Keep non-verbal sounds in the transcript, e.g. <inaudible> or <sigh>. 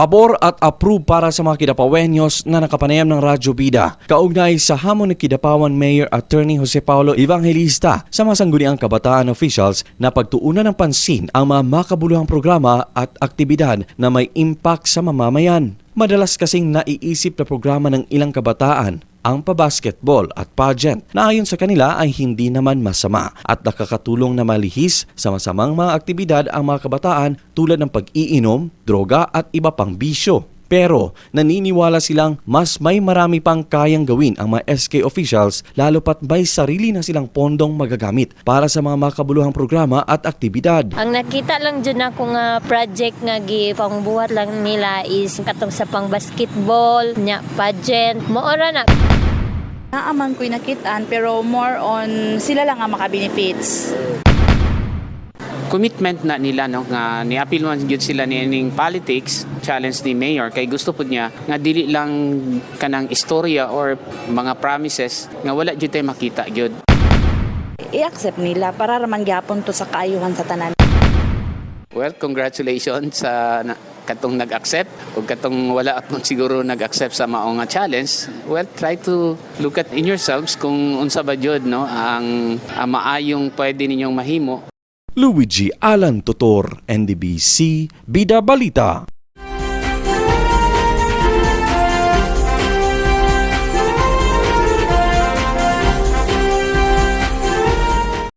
Pabor at approve para sa mga kidapawenyos na nakapanayam ng Radyo Bida. Kaugnay sa hamon ng Kidapawan Mayor Attorney Jose Paulo Evangelista sa mga sangguniang kabataan officials na pagtuunan ng pansin ang mga makabuluhang programa at aktibidad na may impact sa mamamayan. Madalas kasing naiisip na programa ng ilang kabataan ang pabasketball at pageant na ayon sa kanila ay hindi naman masama at nakakatulong na malihis sa masamang mga aktibidad ang mga kabataan tulad ng pag-iinom, droga at iba pang bisyo. Pero naniniwala silang mas may marami pang kayang gawin ang mga SK officials lalo pat may sarili na silang pondong magagamit para sa mga makabuluhang programa at aktibidad. Ang nakita lang dyan ako nga project nga gi pangbuhat lang nila is katong sa pang basketball, nya pageant. Moora na Naaman ko'y nakitaan pero more on sila lang ang maka-benefits. commitment na nila no nga niapil man gyud sila ni ining politics challenge ni mayor kay gusto pud niya nga dili lang kanang istorya or mga promises nga wala gyud tay makita gyud I-accept nila para raman gyapon to sa kaayuhan sa tanan. well congratulations sa na, katong nag-accept ug katong wala akong <laughs> siguro nag-accept sa mao nga challenge well try to look at in yourselves kung unsa ba gyud no ang, ang maayong pwede ninyong mahimo Luigi Alan Tutor, NDBC, Bida Balita.